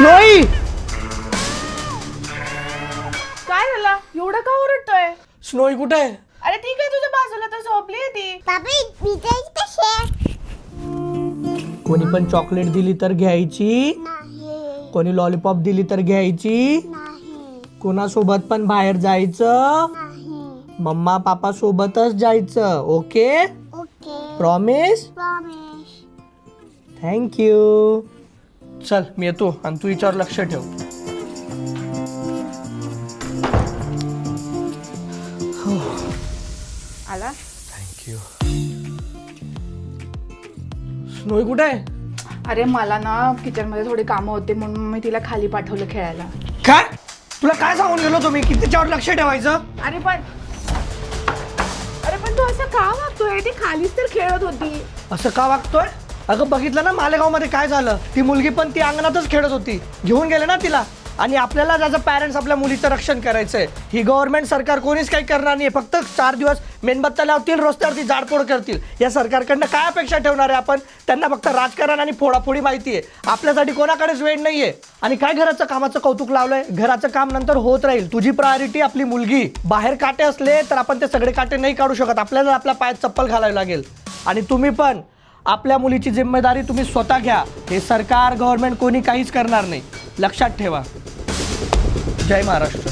Snowy काय झालं? एवढं का ओरडतोय? स्नोई कुठे आहे? अरे ती काय तुझ्या बाजूला तर झोपली होती ती. कोणी पण चॉकलेट दिली तर घ्यायची? कोणी लॉलीपॉप दिली तर घ्यायची? कोणासोबत पण बाहेर जायचं? मम्मा पापा सोबतच जायचं ओके प्रॉमिस थँक्यू चल मी येतो आणि तू हिच्यावर लक्ष ठेव. आला? थँक्यू स्नोई कुठे आहे? अरे मला ना किचनमध्ये थोडी कामं होती म्हणून मी तिला खाली पाठवलं खेळायला. काय? तुला काय सांगून गेलो तुम्ही की तिच्यावर लक्ष ठेवायचं? अरे पण अरे पण तू असं का वागतोय? ती खालीच तर खेळत होती. असं का वागतोय? अगं बघितलं ना मालेगावमध्ये काय झालं? ती मुलगी पण ती अंगणातच खेळत होती. घेऊन गेले ना तिला? आणि आपल्याला त्याचं पॅरेंट्स आपल्या मुलीचं रक्षण करायचंय. ही गव्हर्नमेंट सरकार कोणीच काही करणार नाही फक्त चार दिवस मेणबत्त्या लावतील रस्त्यावरती जाडपोड करतील. या सरकारकडनं काय अपेक्षा ठेवणार आहे आपण? त्यांना फक्त राजकारण आणि फोडाफोडी माहिती आहे आपल्यासाठी कोणाकडेच वेळ नाहीये. आणि काय घराचं कामाचं कौतुक लावलंय? घराचं काम नंतर होत राहील. तुझी प्रायोरिटी आपली मुलगी. बाहेर काटे असले तर आपण ते सगळे काटे नाही काढू शकत. आपल्याला आपल्या पायात चप्पल घालावी लागेल. आणि तुम्ही पण आपल्या मुलीची जिम्मेदारी तुम्ही स्वतः घ्या. हे सरकार गव्हर्नमेंट कोणी काहीच करणार नाही. लक्षात ठेवा. जय महाराष्ट्र.